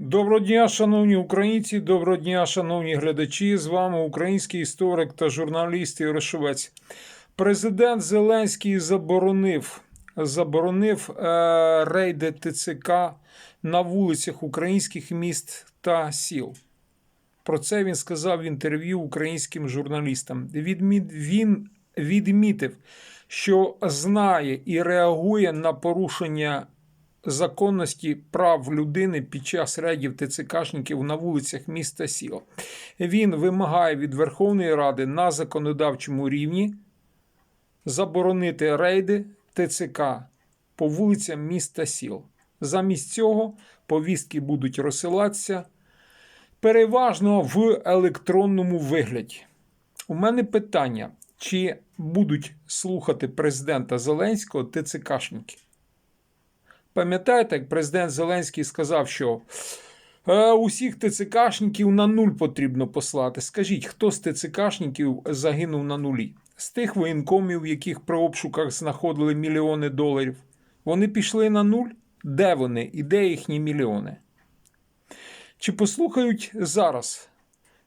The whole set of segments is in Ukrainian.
Доброго дня, шановні українці, доброго дня, шановні глядачі. З вами український історик та журналіст Єрошовець. Президент Зеленський заборонив, заборонив е, рейди ТЦК на вулицях українських міст та сіл. Про це він сказав в інтерв'ю українським журналістам. Відмі- Він відмітив, що знає і реагує на порушення законності прав людини під час рейдів ТЦКшників на вулицях міста сіл. Він вимагає від Верховної Ради на законодавчому рівні заборонити рейди ТЦК по вулицям міста сіл. Замість цього повістки будуть розсилатися переважно в електронному вигляді. У мене питання: чи будуть слухати президента Зеленського ТЦКшники? Пам'ятаєте, як президент Зеленський сказав, що е, усіх ТЦКшників на нуль потрібно послати. Скажіть, хто з ТЦКшників загинув на нулі? З тих воєнкомів, яких при обшуках знаходили мільйони доларів, вони пішли на нуль? Де вони і де їхні мільйони? Чи послухають зараз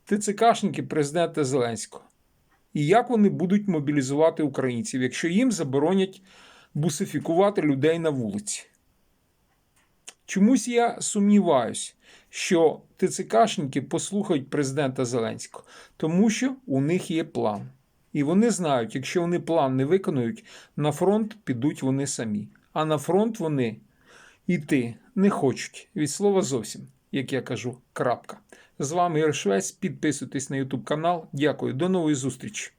ТЦКшники президента Зеленського? І як вони будуть мобілізувати українців, якщо їм заборонять бусифікувати людей на вулиці? Чомусь я сумніваюсь, що ТЦКшники послухають президента Зеленського, тому що у них є план. І вони знають, якщо вони план не виконують, на фронт підуть вони самі. А на фронт вони йти не хочуть. Від слова зовсім, як я кажу, крапка. З вами Ігор. Підписуйтесь на YouTube канал. Дякую, до нової зустрічі.